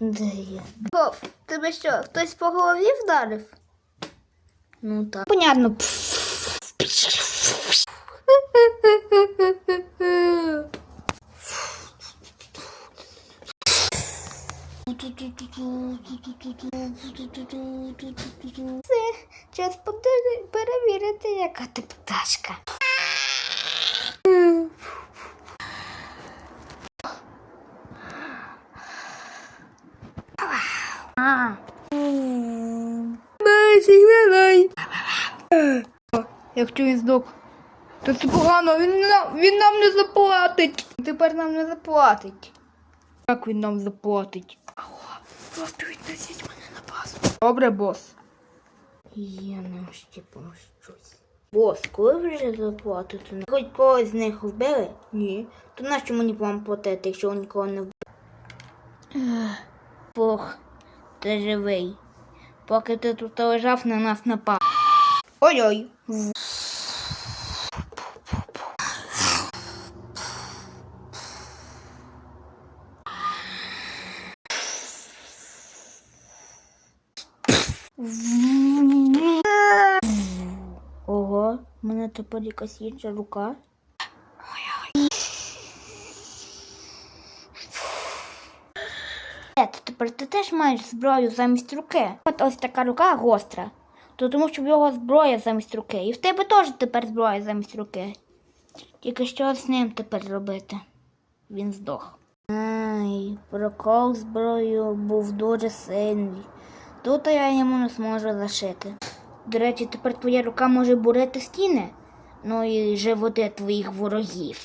Де я? Гоф, тебе що, хтось по голові вдарив? Ну так. Понятно. Це час перевірити, яка ти пташка. Якщо він здох, то це погано, він нам, він нам не заплатить. Тепер нам не заплатить. Як він нам заплатить? Алло, просто віднесіть мене на базу. Добре, бос. Я ним ще помощусь. Бос, коли ви вже заплатите? Хоч когось з них вбили? Ні. То нащо мені вам платити, якщо ви нікого не вбили? Бог, ти живий. Поки ти тут лежав, на нас напав. Ой-ой. Ого, мене тепер якась інша рука. Е, тепер ти теж маєш зброю замість руки. От ось така рука гостра. То тому, що в його зброя замість руки. І в тебе теж тепер зброя замість руки. Тільки що з ним тепер робити? Він здох. Ай, прокол зброю був дуже сильний. Тут я йому не зможу зашити. До речі, тепер твоя рука може бурити стіни, ну і животи твоїх ворогів.